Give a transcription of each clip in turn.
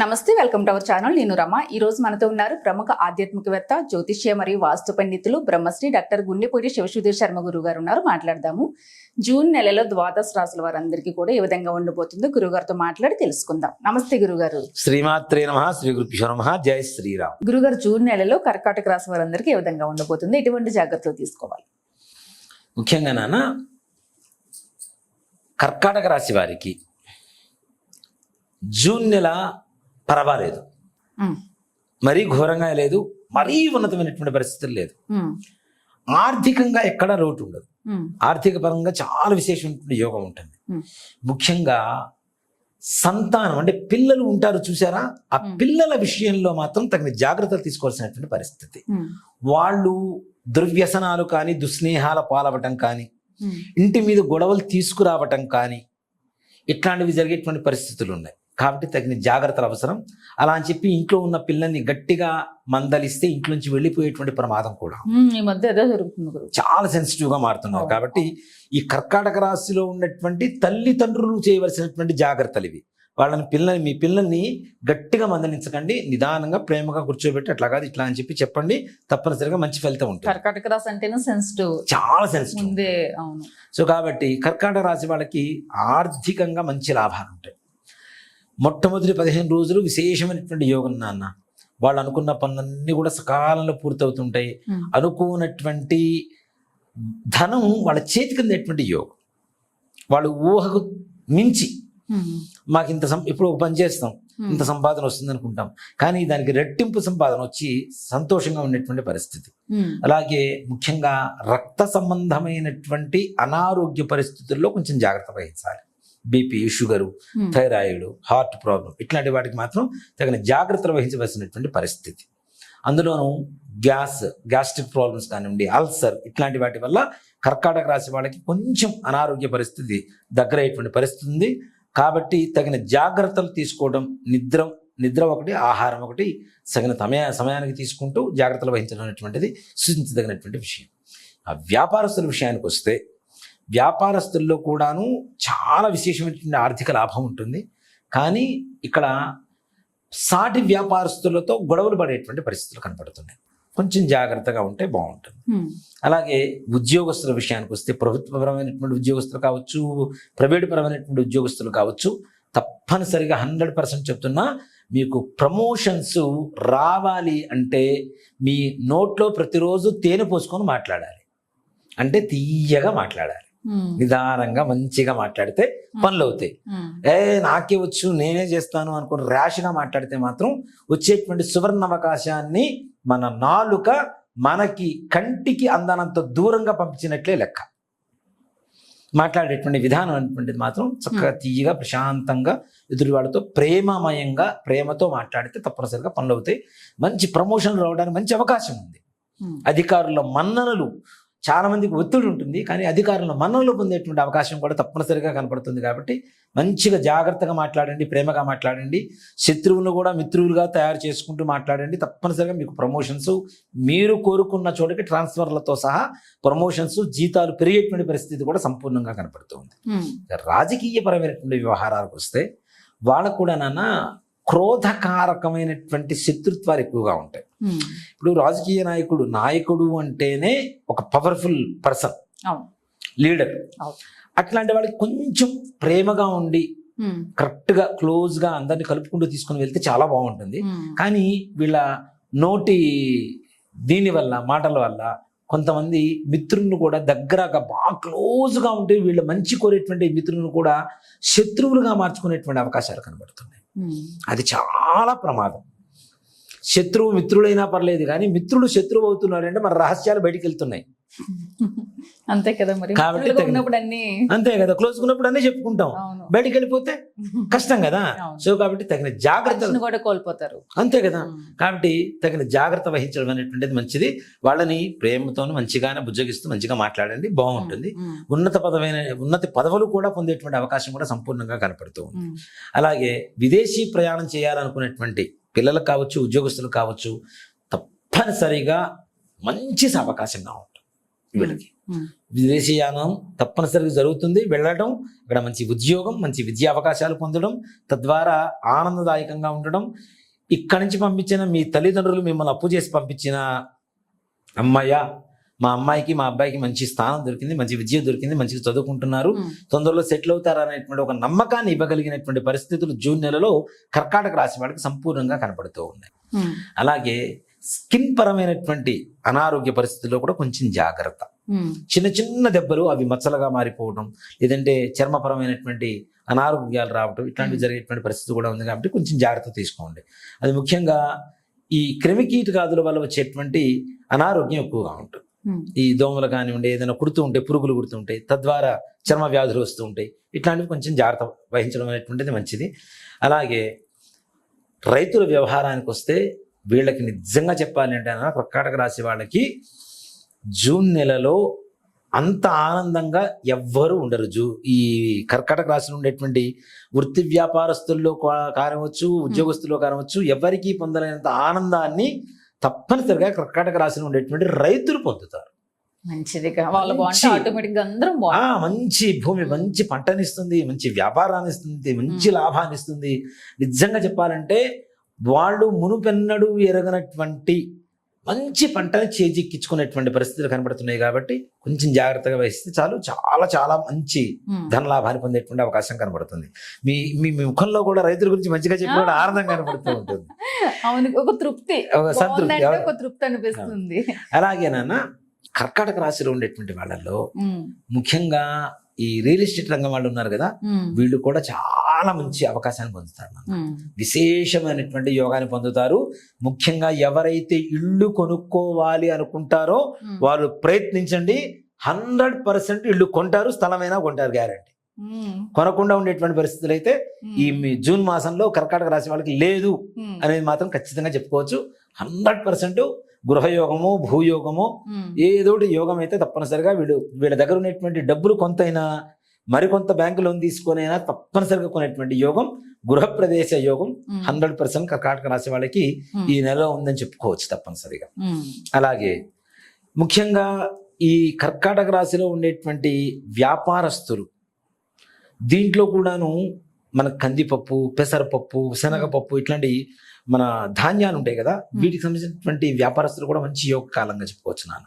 నమస్తే welcome to our channel. నేను రమ. ఈ రోజు మనతో ఉన్నారు ప్రముఖ ఆధ్యాత్మికవేత్త జ్యోతిష్య మరియు వాస్తు పండితులు బ్రహ్మశ్రీ డాక్టర్ గుండెపూడి శివసుధీర్ శర్మ గురువు గారు ఉన్నారు. మాట్లాడదాము. జూన్ నెలలో ద్వాదశ రాసుల వారందరికీ కూడా ఏ విధంగా ఉండబోతుందో గురుగారితో మాట్లాడి తెలుసుకుందాం. నమస్తే గురుగారు శ్రీమాత్రే నమ. శ్రీ నమ. జై శ్రీరామ్. గురుగారు జూన్ నెలలో కర్కాటక రాశి వారందరికీ ఏ విధంగా ఉండబోతుంది ఎటువంటి జాగ్రత్తలు తీసుకోవాలి? ముఖ్యంగా నాన్న కర్కాటక రాశి వారికి జూన్ నెల పర్వాలేదు. మరీ ఘోరంగా లేదు మరీ ఉన్నతమైనటువంటి పరిస్థితులు లేదు. ఆర్థికంగా ఎక్కడా లోటు ఉండదు. ఆర్థిక పరంగా చాలా విశేషమైనటువంటి యోగం ఉంటుంది. ముఖ్యంగా సంతానం అంటే పిల్లలు ఉంటారు చూసారా? ఆ. పిల్లల విషయంలో మాత్రం తగిన జాగ్రత్తలు తీసుకోవాల్సినటువంటి పరిస్థితి. వాళ్ళు దుర్వ్యసనాలు కానీ దుస్నేహాల పాలవటం కానీ ఇంటి మీద గొడవలు తీసుకురావటం కానీ ఇట్లాంటివి జరిగేటువంటి పరిస్థితులు ఉన్నాయి. కాబట్టి తగిన జాగ్రత్తలు అవసరం. అలా అని చెప్పి ఇంట్లో ఉన్న పిల్లల్ని గట్టిగా మందలిస్తే ఇంట్లో నుంచి వెళ్ళిపోయేటువంటి ప్రమాదం కూడా. ఈ మధ్య అదే జరుగుతుంది చాలా సెన్సిటివ్గా మారుతున్నారు. కాబట్టి ఈ కర్కాటక రాశిలో ఉన్నటువంటి తల్లిదండ్రులు చేయవలసినటువంటి జాగ్రత్తలు ఇవి. వాళ్ళని పిల్లల్ని మీ పిల్లల్ని గట్టిగా మందలించకండి. నిదానంగా ప్రేమగా కూర్చోబెట్టి అట్లా కాదు ఇట్లా అని చెప్పి చెప్పండి. తప్పనిసరిగా మంచి ఫలితం ఉంటుంది. కర్కాటక రాశి అంటేనే సెన్సిటివ్ చాలా సెన్సిటివ్ సో కాబట్టి కర్కాటక రాశి వాళ్ళకి ఆర్థికంగా మంచి లాభాలు ఉంటాయి. మొట్టమొదటి పదిహేను రోజులు విశేషమైనటువంటి యోగం నాన్న. వాళ్ళు అనుకున్న పనులన్నీ కూడా సకాలంలో పూర్తవుతుంటాయి. అనుకున్నటువంటి ధనం వాళ్ళ చేతికి అందేటువంటి యోగం. వాళ్ళు ఊహకు మించి మాకు ఇంత సం ఇప్పుడు ఒక పని చేస్తాం. ఇంత సంపాదన వస్తుంది అనుకుంటాం. కానీ దానికి రెట్టింపు సంపాదన వచ్చి సంతోషంగా ఉండేటువంటి పరిస్థితి. అలాగే ముఖ్యంగా రక్త సంబంధమైనటువంటి అనారోగ్య పరిస్థితుల్లో కొంచెం జాగ్రత్త వహించాలి. BP sugar um, thyroid heart problem ఇట్లాంటి వాటికి మాత్రం తగిన జాగ్రత్తలు వహించవలసినటువంటి పరిస్థితి. అందులోనూ గ్యాస్ గ్యాస్ట్రిక్ ప్రాబ్లమ్స్ కానివ్వండి అల్సర్ ఇట్లాంటి వాటి వల్ల కర్కాటక రాశి వాళ్ళకి కొంచెం అనారోగ్య పరిస్థితి దగ్గర అయ్యేటువంటి పరిస్థితి ఉంది. కాబట్టి తగిన జాగ్రత్తలు తీసుకోవడం నిద్ర నిద్ర ఒకటి ఆహారం ఒకటి తగిన సమయ సమయానికి తీసుకుంటూ జాగ్రత్తలు వహించడం అనేటువంటిది సూచించదగినటువంటి విషయం. ఆ వ్యాపారస్తుల విషయానికి వస్తే వ్యాపారస్తుల్లో కూడాను చాలా విశేషమైనటువంటి ఆర్థిక లాభం ఉంటుంది. కానీ ఇక్కడ సాటి వ్యాపారస్తులతో గొడవలు పడేటువంటి పరిస్థితులు కనపడుతున్నాయి. కొంచెం జాగ్రత్తగా ఉంటే బాగుంటుంది. అలాగే ఉద్యోగస్తుల విషయానికి వస్తే ప్రభుత్వపరమైనటువంటి ఉద్యోగస్తులు కావచ్చు ప్రైవేటు పరమైనటువంటి ఉద్యోగస్తులు కావచ్చు తప్పనిసరిగా హండ్రెడ్ పర్సెంట్ చెప్తున్నా మీకు ప్రమోషన్స్ రావాలి అంటే మీ నోట్లో ప్రతిరోజు తేనె పోసుకొని మాట్లాడాలి. అంటే తీయగా మాట్లాడాలి. నిదానంగా మంచిగా మాట్లాడితే పనులు అవుతాయి ఏ నాకే వచ్చు నేనే చేస్తాను అనుకుని ర్యాష్గా మాట్లాడితే మాత్రం వచ్చేటువంటి సువర్ణ అవకాశాన్ని మన నాలుక మనకి కంటికి అందనంత దూరంగా పంపించినట్లే లెక్క. మాట్లాడేటువంటి విధానం అనేటువంటిది మాత్రం చక్కగా తీయగా ప్రశాంతంగా ఎదుటి వాళ్ళతో ప్రేమమయంగా ప్రేమతో మాట్లాడితే తప్పనిసరిగా పనులు అవుతాయి మంచి ప్రమోషన్లు రావడానికి మంచి అవకాశం ఉంది. అధికారుల మన్ననలు చాలా మందికి ఒత్తిడి ఉంటుంది కానీ అధికారుల మన్ననలు పొందేటువంటి అవకాశం కూడా తప్పనిసరిగా కనపడుతుంది కాబట్టి మంచిగా జాగ్రత్తగా మాట్లాడండి ప్రేమగా మాట్లాడండి శత్రువులను కూడా మిత్రులుగా తయారు చేసుకుంటూ మాట్లాడండి. తప్పనిసరిగా మీకు ప్రమోషన్స్ మీరు కోరుకున్న చోటకి ట్రాన్స్ఫర్లతో సహా ప్రమోషన్స్ జీతాలు పెరిగేటువంటి పరిస్థితి కూడా సంపూర్ణంగా కనపడుతుంది. ఉమ్, రాజకీయపరమైనటువంటి వ్యవహారాలకు వస్తే వాళ్ళకు కూడా నాన్న క్రోధకారకమైనటువంటి శత్రుత్వాలు ఎక్కువగా ఉంటాయి. ఇప్పుడు రాజకీయ నాయకుడు నాయకుడు అంటేనే ఒక పవర్ఫుల్ పర్సన్ లీడర్. అట్లాంటి వాళ్ళకి కొంచెం ప్రేమగా ఉండి ఉమ్, కరెక్ట్గా క్లోజ్గా అందరిని కలుపుకుంటూ తీసుకొని వెళ్తే చాలా బాగుంటుంది. ఉమ్, కానీ వీళ్ళ నోటి దీని వల్ల మాటల వల్ల కొంతమంది మిత్రులను కూడా దగ్గరగా బాగా క్లోజ్గా ఉంటే వీళ్ళ మంచి కోరేటువంటి మిత్రులను కూడా శత్రువులుగా మార్చుకునేటువంటి అవకాశాలు కనబడుతున్నాయి. అది చాలా ప్రమాదం. శత్రువు మిత్రుడైనా పర్లేదు కానీ మిత్రుడు శత్రువు అవుతున్నారంటే మన రహస్యాలు బయటికి వెళ్తున్నాయి అంతే కదా మరి. కాబట్టి అంతే కదా క్లోజ్ ఉన్నప్పుడు అన్నీ చెప్పుకుంటాం. బయటికి వెళ్ళిపోతే కష్టం కదా. సో కాబట్టి తగిన జాగ్రత్త కూడా కోల్పోతారు. అంతే కదా. కాబట్టి తగిన జాగ్రత్త వహించడం అనేటువంటిది మంచిది. వాళ్ళని ప్రేమతో మంచిగానే బుజ్జగిస్తూ మంచిగా మాట్లాడండి బాగుంటుంది. ఉన్నత పదమైన ఉన్నత పదవులు కూడా పొందేటువంటి అవకాశం కూడా సంపూర్ణంగా కనపడుతూ ఉంది. అలాగే విదేశీ ప్రయాణం చేయాలనుకునేటువంటి పిల్లలు కావచ్చు ఉద్యోగస్తులు కావచ్చు తప్పనిసరిగా మంచి అవకాశంగా ఉంటుంది వీళ్ళకి. విదేశీయానం తప్పనిసరిగా జరుగుతుంది. వెళ్ళడం ఇక్కడ మంచి ఉద్యోగం మంచి విద్యా అవకాశాలు పొందడం తద్వారా ఆనందదాయకంగా ఉండడం. ఇక్కడి నుంచి పంపించిన మీ తల్లిదండ్రులు మిమ్మల్ని అప్పు చేసి పంపించిన అమ్మాయ మా అమ్మాయికి మా అబ్బాయికి మంచి స్థానం దొరికింది మంచి విద్య దొరికింది మంచిగా చదువుకుంటున్నారు. తొందరలో సెటిల్ అవుతారనేటువంటి ఒక నమ్మకాన్ని ఇవ్వగలిగినటువంటి పరిస్థితులు జూన్ నెలలో కర్కాటక రాశి వాళ్ళకి సంపూర్ణంగా కనపడుతూ ఉన్నాయి. అలాగే స్కిన్ పరమైనటువంటి అనారోగ్య పరిస్థితుల్లో కూడా కొంచెం జాగ్రత్త. చిన్న చిన్న దెబ్బలు అవి మచ్చలుగా మారిపోవడం లేదంటే చర్మపరమైనటువంటి అనారోగ్యాలు రావడం ఇట్లాంటివి జరిగేటువంటి పరిస్థితి కూడా ఉంది కాబట్టి కొంచెం జాగ్రత్త తీసుకోండి అది ముఖ్యంగా ఈ క్రిమికీటకాదుల వల్ల వచ్చేటువంటి అనారోగ్యం ఎక్కువగా ఉంటుంది. ఈ దోమలు కానివ్వండి ఏదైనా కుడుతూ ఉంటే పురుగులు కుడుతూ ఉంటాయి తద్వారా చర్మ వ్యాధులు వస్తూ ఉంటాయి. ఇట్లాంటివి కొంచెం జాగ్రత్త వహించడం అనేటువంటిది మంచిది. అలాగే రైతుల వ్యవహారానికి వస్తే వీళ్ళకి నిజంగా చెప్పాలి అంటే అన్న కర్కాటక రాశి వాళ్ళకి జూన్ నెలలో అంత ఆనందంగా ఎవ్వరూ ఉండరు. జూ ఈ కర్కాటక రాశిలో ఉండేటువంటి వృత్తి వ్యాపారస్తుల్లో కా- కానివచ్చు ఉద్యోగస్తుల్లో కానివచ్చు ఎవరికీ పొందలేనంత ఆనందాన్ని తప్పనిసరిగా కర్కాటక రాశిలో ఉండేటువంటి రైతులు పొందుతారు. మంచిదిగా. వాళ్ళు బాగుంటే అందరం మంచి భూమి మంచి పంటనిస్తుంది మంచి వ్యాపారాన్ని ఇస్తుంది మంచి లాభాన్ని ఇస్తుంది. నిజంగా చెప్పాలంటే వాళ్ళు మునుపెన్నడు ఎరగనటువంటి మంచి పంటని చేజిక్కించుకునేటువంటి పరిస్థితులు కనబడుతున్నాయి కాబట్టి కొంచెం జాగ్రత్తగా వహిస్తే చాలు. చాలా చాలా మంచి ధన లాభాన్ని పొందేటువంటి అవకాశం కనబడుతుంది. మీ మీ ముఖంలో కూడా రైతుల గురించి మంచిగా చెప్పి కూడా ఆనందం కనబడుతూ ఉంటుంది. అవును ఒక తృప్తి. ఒక సంతృప్తి ఒక తృప్తి అనిపిస్తుంది. అలాగే నాన్న కర్కాటక రాశిలో ఉండేటువంటి వాళ్ళల్లో ఉమ్. ముఖ్యంగా ఈ రియల్ ఎస్టేట్ రంగం వాళ్ళు ఉన్నారు కదా. వీళ్ళు కూడా చాలా మంచి అవకాశాన్ని పొందుతారు. విశేషమైనటువంటి యోగాన్ని పొందుతారు ముఖ్యంగా ఎవరైతే ఇల్లు కొనుక్కోవాలి అనుకుంటారో. వాళ్ళు ప్రయత్నించండి హండ్రెడ్ పర్సెంట్ ఇల్లు కొంటారు స్థలమైనా కొంటారు గ్యారంటీ. కొనకుండా ఉండేటువంటి పరిస్థితులు అయితే ఈ జూన్ మాసంలో కర్కాటక రాశి వాళ్ళకి లేదు. అనేది మాత్రం ఖచ్చితంగా చెప్పుకోవచ్చు హండ్రెడ్ పర్సెంట్ గృహయోగము భూయోగము. ఏదోటి యోగం అయితే తప్పనిసరిగా వీడు వీళ్ళ దగ్గర ఉన్నటువంటి డబ్బులు కొంతైనా మరికొంత బ్యాంకు లోన్ తీసుకొనైనా తప్పనిసరిగా కొనేటువంటి యోగం గృహప్రదేశ యోగం. హండ్రెడ్ పర్సెంట్ కర్కాటక రాశి వాళ్ళకి. ఈ నెలలో ఉందని చెప్పుకోవచ్చు తప్పనిసరిగా. అలాగే ముఖ్యంగా ఈ కర్కాటక రాశిలో ఉండేటువంటి వ్యాపారస్తులు దీంట్లో కూడాను మన కందిపప్పు పెసరపప్పు శనగపప్పు ఇట్లాంటి మన ధాన్యాలు ఉంటాయి కదా వీటికి సంబంధించినటువంటి వ్యాపారస్తులు కూడా మంచి యోగ కాలంగా చెప్పుకోవచ్చు నాన్న.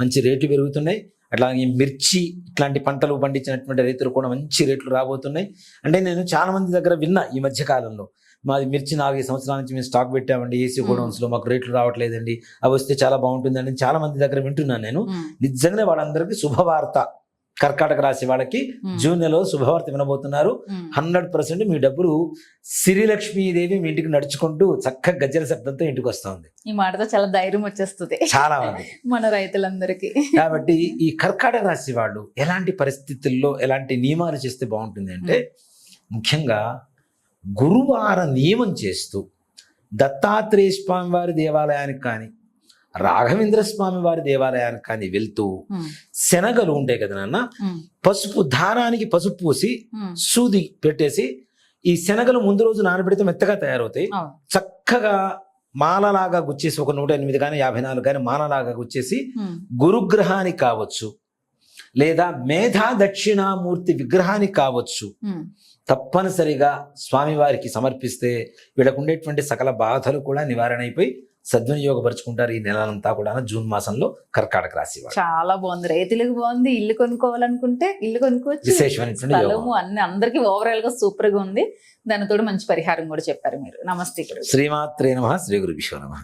మంచి రేట్లు పెరుగుతున్నాయి. అట్లాగే మిర్చి ఇట్లాంటి పంటలు పండించినటువంటి రైతులు కూడా మంచి రేట్లు రాబోతున్నాయి. అంటే నేను చాలా మంది దగ్గర విన్నా ఈ మధ్య కాలంలో. మాది మిర్చి నాలుగైదు సంవత్సరాల నుంచి మేము స్టాక్ పెట్టామండి. ఏసీ గోడౌన్స్లో మాకు రేట్లు రావట్లేదండి. అవి వస్తే చాలా బాగుంటుందండి చాలా మంది దగ్గర వింటున్నాను నేను. నిజంగానే వాళ్ళందరికీ శుభవార్త. కర్కాటక రాశి వాళ్ళకి. జూన్ నెలలో శుభవార్త వినబోతున్నారు. హండ్రెడ్ పర్సెంట్ మీ డబ్బులు సిరిలక్ష్మీదేవి మీ ఇంటికి నడుచుకుంటూ చక్కగా గజ్జల శబ్దంతో ఇంటికి వస్తుంది. ఈ మాటతో చాలా ధైర్యం వచ్చేస్తుంది. చాలా మంది. మన రైతులందరికీ. కాబట్టి ఈ కర్కాటక రాశి వాళ్ళు ఎలాంటి పరిస్థితుల్లో ఎలాంటి నియమాలు చేస్తే బాగుంటుంది అంటే ముఖ్యంగా గురువార నియమం చేస్తూ దత్తాత్రేయ స్వామి వారి దేవాలయానికి కానీ రాఘవేంద్ర స్వామి వారి దేవాలయానికి కానీ వెళ్తూ. శనగలు ఉంటాయి కదా నాన్న. పసుపు దారానికి పసుపు పూసి. సూది పెట్టేసి ఈ శనగలు ముందు రోజు నానబెడితే మెత్తగా తయారవుతాయి. చక్కగా మాలలాగా గుచ్చేసి ఒక నూట ఎనిమిది కానీ యాభై నాలుగు కానీ మాలలాగా గుచ్చేసి. గురుగ్రహానికి కావచ్చు లేదా మేధా దక్షిణామూర్తి విగ్రహానికి కావచ్చు. తప్పనిసరిగా స్వామివారికి సమర్పిస్తే వీళ్ళకు ఉండేటువంటి సకల బాధలు కూడా నివారణ అయిపోయి సద్వినియోగపరుచుకుంటారు ఈ నెలంతా కూడా జూన్ మాసంలో కర్కాటక రాశి చాలా బాగుంది. రైతులకు బాగుంది. ఇల్లు కొనుక్కోవాలనుకుంటే ఇల్లు కొనుక్కోవచ్చు. స్థలము అన్ని అందరికి ఓవరాల్గా సూపర్గా ఉంది. దానితో మంచి పరిహారం కూడా చెప్పారు మీరు. నమస్తే. శ్రీమాత్రే నమ. శ్రీ గురు నమ.